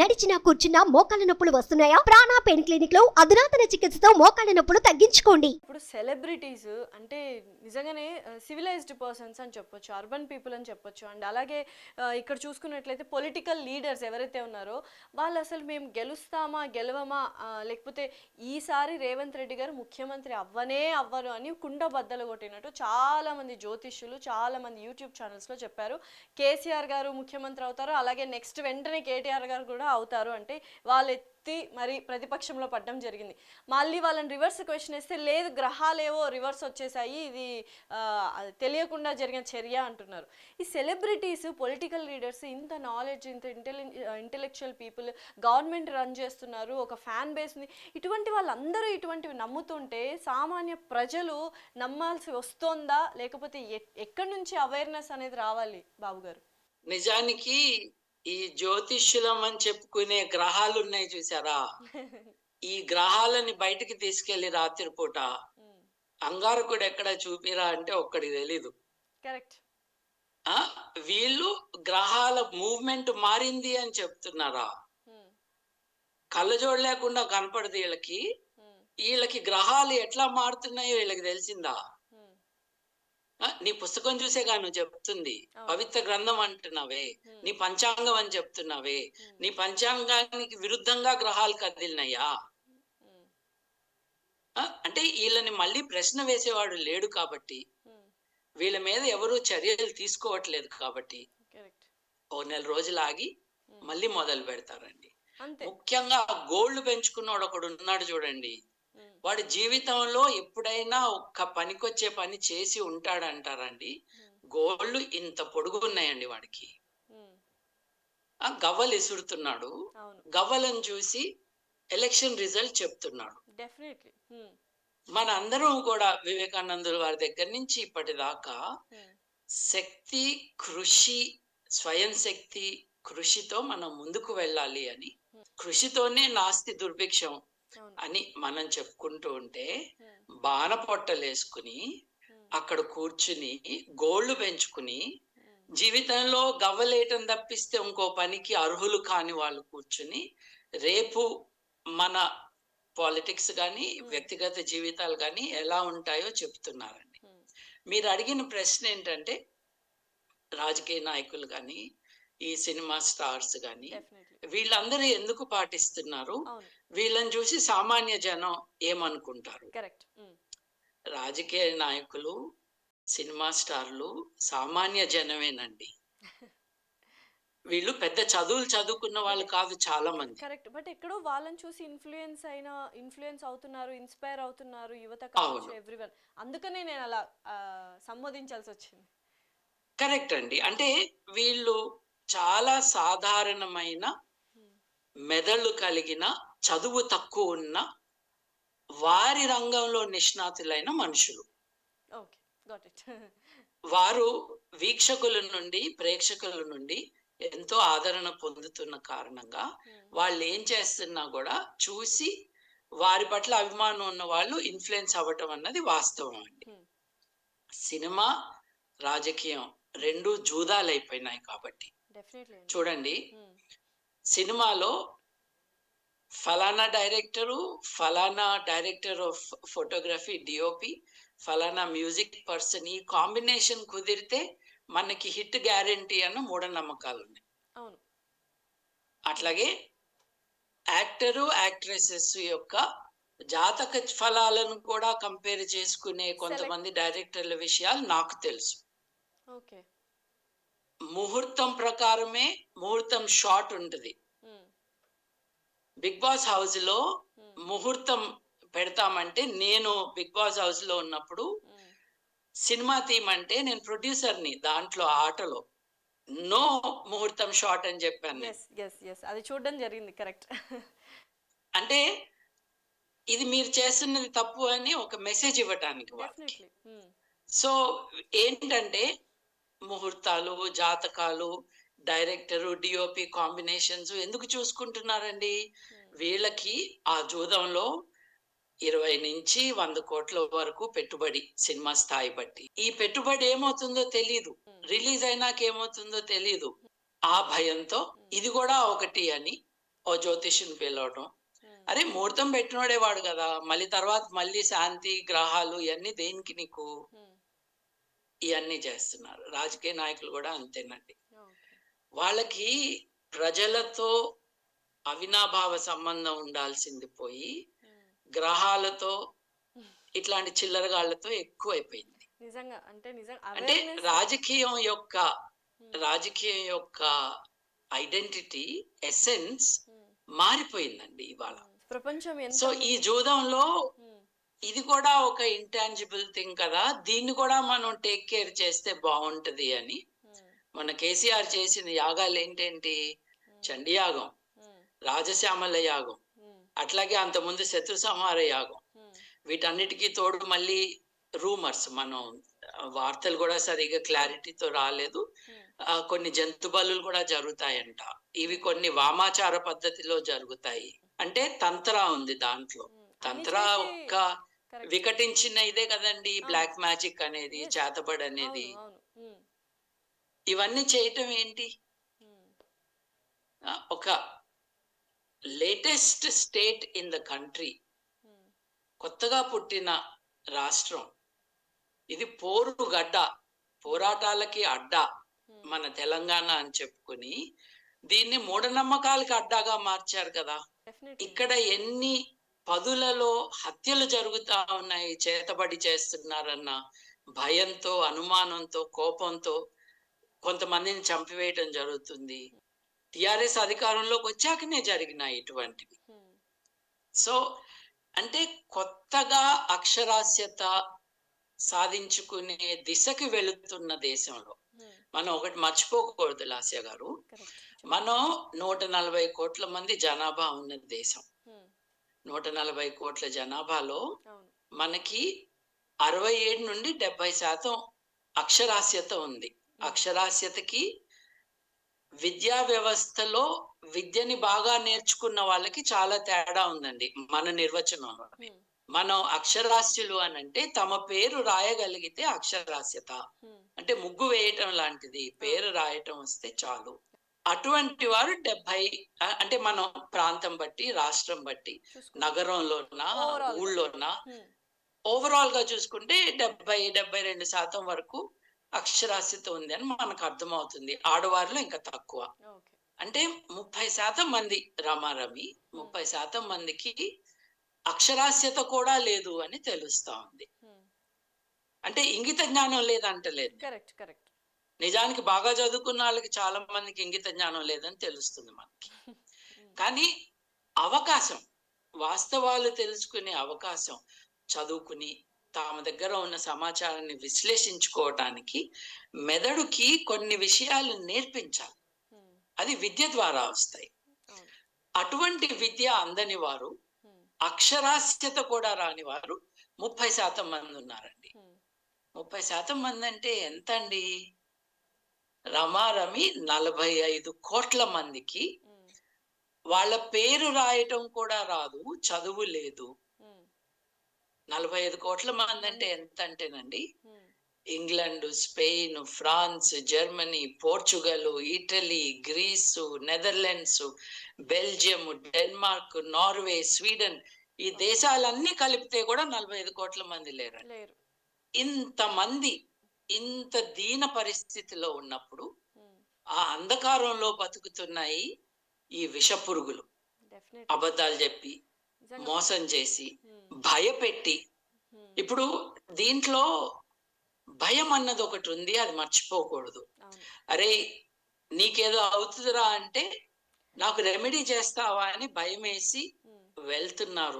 నడిచినా కూర్చున్నా మోకాళ్ళ నొప్పులు వస్తున్నాయా? ప్రాణా పెయిన్ క్లినిక్లో అధునాతన చికిత్సతో మోకాళ్ళ నొప్పులు తగ్గించుకోండి. ఇప్పుడు సెలబ్రిటీస్ అంటే నిజంగానే సివిలైజ్డ్ పర్సన్స్ అని చెప్పొచ్చు అర్బన్ పీపుల్ అని చెప్పొచ్చు. అండ్ అలాగే ఇక్కడ చూసుకున్నట్లయితే పొలిటికల్ లీడర్స్ ఎవరైతే ఉన్నారో వాళ్ళు అసలు మేము గెలుస్తామా గెలవమా లేకపోతే ఈసారి రేవంత్ రెడ్డి గారు ముఖ్యమంత్రి అవ్వనే అవ్వరు అని కుండ బద్దలు కొట్టినట్టు చాలా మంది జ్యోతిష్యులు చాలా మంది యూట్యూబ్ ఛానల్స్లో చెప్పారు. కేసీఆర్ గారు ముఖ్యమంత్రి అవుతారు అలాగే నెక్స్ట్ వెంటనే కేటీఆర్ గారు కూడా అవుతారు అంటే వాళ్ళు ఎత్తి మరి ప్రతిపక్షంలో పడడం జరిగింది. మళ్ళీ వాళ్ళని రివర్స్ క్వశ్చన్ వేస్తే లేదు గ్రహాలేవో రివర్స్ వచ్చేసాయి ఇది తెలియకుండా జరిగిన చర్య అంటున్నారు. ఈ సెలబ్రిటీస్ పొలిటికల్ లీడర్స్ ఇంత నాలెడ్జ్ ఇంత ఇంటెలి ఇంటెలెక్చువల్ పీపుల్ గవర్నమెంట్ రన్ చేస్తున్నారు ఒక ఫ్యాన్ బేస్ ఉంది. ఇటువంటి వాళ్ళందరూ ఇటువంటివి నమ్ముతుంటే సామాన్య ప్రజలు నమ్మాల్సి వస్తోందా? లేకపోతే ఎక్కడి నుంచి అవేర్నెస్ అనేది రావాలి బాబు గారు? నిజానికి ఈ జ్యోతిష్యులం అని చెప్పుకునే గ్రహాలు ఉన్నాయి చూసారా? ఈ గ్రహాలని బయటికి తీసుకెళ్ళి రాత్రిపూట అంగారకుడు ఎక్కడ చూపిరా అంటే ఒక్కడికి తెలీదు. కరెక్ట్. ఆ? వీళ్ళు గ్రహాల మూవ్మెంట్ మారింది అని చెప్తున్నారా? కళ్ళజోడు లేకుండా కనపడదు వీళ్ళకి. వీళ్ళకి గ్రహాలు ఎట్లా మారుతున్నాయో వీళ్ళకి తెలిసిందా? నీ పుస్తకం చూసే గా నువ్వు చెప్తుంది. పవిత్ర గ్రంథం అంటున్నావే. నీ పంచాంగం అని చెప్తున్నావే. నీ పంచాంగానికి విరుద్ధంగా గ్రహాలు కదిలినాయా? ఆ, అంటే వీళ్ళని మళ్ళీ ప్రశ్న వేసేవాడు లేడు కాబట్టి. వీళ్ళ మీద ఎవరు చర్యలు తీసుకోవట్లేదు కాబట్టి. ఓ నెల రోజులు ఆగి మళ్ళీ మొదలు పెడతారండి. ముఖ్యంగా గోల్డ్ పెంచుకున్నాడు ఒకడు ఉన్నాడు చూడండి. వాడి జీవితంలో ఎప్పుడైనా ఒక్క పనికొచ్చే పని చేసి ఉంటాడంటారండి. గోళ్ళు ఇంత పొడుగు ఉన్నాయండి వాడికి ఆ గవ్వలు ఇసురుతున్నాడు. అవును. గవ్వలను చూసి ఎలక్షన్ రిజల్ట్ చెప్తున్నాడు. మన అందరం కూడా వివేకానందుల వారి దగ్గర నుంచి ఇప్పటిదాకా శక్తి కృషి స్వయం శక్తి కృషితో మనం ముందుకు వెళ్ళాలి అని. కృషితోనే నాస్తి దుర్భిక్షం. అని మనం చెప్పుకుంటూ ఉంటే బాణ పొట్టలేసుకుని అక్కడ కూర్చుని గోళ్ళు పెంచుకుని జీవితంలో గవ్వలేయటం తప్పిస్తే ఇంకో పనికి అర్హులు కాని వాళ్ళు కూర్చుని రేపు మన పాలిటిక్స్ కానీ వ్యక్తిగత జీవితాలు కానీ ఎలా ఉంటాయో చెప్తున్నారండి. మీరు అడిగిన ప్రశ్న ఏంటంటే రాజకీయ నాయకులు కానీ ఈ సినిమా స్టార్స్ కానీ వీళ్ళందరూ ఎందుకు పాటిస్తున్నారు? వీళ్ళని చూసి సామాన్య జనం ఏమనుకుంటారు? రాజకీయ నాయకులు సినిమా స్టార్లు సామాన్య జనమేనండి. వీళ్ళు పెద్ద చదువులు చదువుకున్న వాళ్ళు కాదు చాలా మంది కరెక్ట్. బట్ ఎక్కడో వాళ్ళని చూసి ఇన్ఫ్లుయెన్స్ అయిన ఇన్ఫ్లుయెన్స్ అవుతున్నారు ఇన్స్పైర్ అవుతున్నారు యువత. ఎవ్రీవన్. అందుకనే నేను అలా సంబోధించాల్సి వచ్చింది. కరెక్ట్ అండి. అంటే వీళ్ళు చాలా సాధారణమైన మెదళ్ళు కలిగిన చదువు తక్కువ ఉన్న వారి రంగంలో నిష్ణాతులైన మనుషులు. వారు వీక్షకుల నుండి ప్రేక్షకుల నుండి ఎంతో ఆదరణ పొందుతున్న కారణంగా వాళ్ళు ఏం చేస్తున్నా కూడా చూసి వారి పట్ల అభిమానం ఉన్న వాళ్ళు ఇన్ఫ్లుయెన్స్ అవ్వటం అన్నది వాస్తవం అండి. Hmm. సినిమా రాజకీయం రెండు జూదాలు అయిపోయినాయి కాబట్టి చూడండి. సినిమాలో ఫలానా డైరెక్టరు ఫలానా డైరెక్టర్ ఆఫ్ ఫోటోగ్రఫీ డిఓపి ఫలానా మ్యూజిక్ పర్సన్ ఈ కాంబినేషన్ కుదిరితే మనకి హిట్ గ్యారంటీ అన్న మూఢనమ్మకాలు ఉన్నాయి. అట్లాగే యాక్టరు యాక్ట్రెసెస్ యొక్క జాతక ఫలాలను కూడా కంపేర్ చేసుకునే కొంతమంది డైరెక్టర్ల విషయాలు నాకు తెలుసు. ఓకే. ముహూర్తం ప్రకారమే ముహూర్తం షార్ట్ ఉంటుంది. బిగ్ బాస్ హౌస్లో ముహూర్తం పెడతామంటే నేను బిగ్ బాస్ హౌస్లో ఉన్నప్పుడు సినిమా థీమ్ అంటే నేను ప్రొడ్యూసర్ని దాంట్లో ఆటలో. నో ముహూర్తం షార్ట్ అని చెప్పాను అది చూడడం జరిగింది కరెక్ట్. అంటే ఇది మీరు చేస్తున్నది తప్పు అని ఒక మెసేజ్ ఇవ్వటానికి సో ఏంటంటే ముహూర్తాలు జాతకాలు డైరెక్టరు డిఓపి కాంబినేషన్స్ ఎందుకు చూసుకుంటున్నారండి? వీళ్ళకి ఆ జూదంలో ఇరవై నుంచి వంద కోట్ల వరకు పెట్టుబడి సినిమా స్థాయి బట్టి. ఈ పెట్టుబడి ఏమవుతుందో తెలియదు రిలీజ్ అయినాక ఏమవుతుందో తెలియదు ఆ భయంతో ఇది కూడా ఒకటి అని ఓ జ్యోతిష్యుని పిలవటం. అరే ముహూర్తం పెట్టినోడే వాడు కదా. మళ్ళీ తర్వాత మళ్ళీ శాంతి గ్రహాలు ఇవన్నీ దేనికి నీకు? ఇవన్నీ చేస్తున్నారు. రాజకీయ నాయకులు కూడా అంతేనండి. వాళ్ళకి ప్రజలతో అవినాభావ సంబంధం ఉండాల్సింది పోయి గ్రహాలతో ఇట్లాంటి చిల్లరగాళ్ళతో ఎక్కువైపోయింది నిజంగా అంటే నిజంగా అంటే రాజకీయం యొక్క. రాజకీయం యొక్క ఐడెంటిటీ ఎసెన్స్. మారిపోయిందండి ఇవాళ. ప్రపంచం సో ఈ జూదంలో. ఇది కూడా ఒక ఇంటాంజిబుల్ థింగ్ కదా దీన్ని కూడా మనం టేక్ కేర్ చేస్తే బాగుంటది అని. మన కేసీఆర్ చేసిన యాగాలు ఏంటేంటి. చండీ యాగం. రాజశ్యామల యాగం. అట్లాగే అంతకుముందు శత్రు సంహార యాగం. వీటన్నిటికీ తోడు మళ్ళీ రూమర్స్ మనం వార్తలు కూడా సరిగా క్లారిటీతో రాలేదు కొన్ని జంతు బలులు కూడా జరుగుతాయంట ఇవి కొన్ని వామాచార పద్ధతిలో జరుగుతాయి అంటే తంత్ర ఉంది దాంట్లో తంత్ర ఒక్క. వికటించిన ఇదే కదండి. బ్లాక్ మ్యాజిక్ అనేది. చేతబడి అనేది. ఇవన్నీ చేయటం ఏంటి ఒక latest state in the country. కొత్తగా పుట్టిన రాష్ట్రం ఇది పోరు గడ్డ పోరాటాలకి అడ్డ. మన తెలంగాణ అని చెప్పుకొని దీన్ని మూఢనమ్మకాలకి అడ్డాగా మార్చారు కదా. ఇక్కడ ఎన్ని పదులలో హత్యలు జరుగుతా ఉన్నాయి చేతబడి చేస్తున్నారన్న భయంతో అనుమానంతో కోపంతో కొంతమందిని చంపివేయటం జరుగుతుంది టిఆర్ఎస్ అధికారంలోకి వచ్చాకనే జరిగినాయి ఇటువంటివి. సో అంటే కొత్తగా అక్షరాస్యత సాధించుకునే దిశకి వెళుతున్న దేశంలో. మనం ఒకటి మర్చిపోకూడదు లాస్య గారు. మనం నూట నలభై కోట్ల మంది జనాభా ఉన్న దేశం. నూట నలభై కోట్ల జనాభాలో మనకి అరవై ఏడు నుండి డెబ్బై శాతం అక్షరాస్యత ఉంది అక్షరాస్యతకి విద్యా వ్యవస్థలో విద్యని బాగా నేర్చుకున్న వాళ్ళకి చాలా తేడా ఉందండి మన నిర్వచనంలో Hmm. మనం అక్షరాస్యులు అని అంటే తమ పేరు రాయగలిగితే అక్షరాస్యత. అంటే ముగ్గు వేయటం లాంటిది పేరు రాయటం వస్తే చాలు అటువంటి వారు డెబ్బై అంటే మనం ప్రాంతం బట్టి రాష్ట్రం బట్టి. నగరంలోనా. ఊళ్ళోనా. ఓవరాల్గా చూసుకుంటే డెబ్బై డెబ్బై రెండు శాతం వరకు అక్షరాస్యత ఉంది అని మనకు అర్థమవుతుంది ఆడవారిలో ఇంకా తక్కువ. అంటే ముప్పై శాతం మంది రామారమి ముప్పై శాతం మందికి అక్షరాస్యత కూడా లేదు అని తెలుస్తా ఉంది Hmm. అంటే ఇంగిత జ్ఞానం లేదంటలేదు Correct. Correct. నిజానికి బాగా చదువుకున్న వాళ్ళకి చాలా మందికి ఇంగిత జ్ఞానం లేదని తెలుస్తుంది మనకి కానీ అవకాశం వాస్తవాలు తెలుసుకునే అవకాశం చదువుకుని తమ దగ్గర ఉన్న సమాచారాన్ని విశ్లేషించుకోవటానికి మెదడుకి కొన్ని విషయాలు నేర్పించాలి. అది విద్య ద్వారా వస్తాయి. అటువంటి విద్య అందని వారు. అక్షరాస్యత కూడా రాని వారు ముప్పై శాతం మంది ఉన్నారండి. ముప్పై శాతం మంది అంటే ఎంత అండి రమారమి నలభై ఐదు కోట్ల మందికి. వాళ్ళ పేరు రాయటం కూడా రాదు చదువు లేదు. నలభై ఐదు కోట్ల మంది అంటే ఎంత అంటేనండి. England Spain France Germany Portugal Italy Greece Netherlands Belgium Denmark Norway Sweden ఈ దేశాలన్నీ కలిపితే కూడా నలభై ఐదు కోట్ల మంది లేరు ఇంతమంది ఇంత దీన పరిస్థితిలో ఉన్నప్పుడు. ఆ అంధకారంలో బతుకుతున్నాయి ఈ విష పురుగులు. అబద్ధాలు చెప్పి. మోసం చేసి. భయపెట్టి. ఇప్పుడు దీంట్లో భయం అన్నది ఒకటి ఉంది అది మర్చిపోకూడదు. అరే నీకేదో అవుతుందిరా అంటే నాకు రెమెడీ చేస్తావా అని భయం వేసి. వెళ్తున్నారు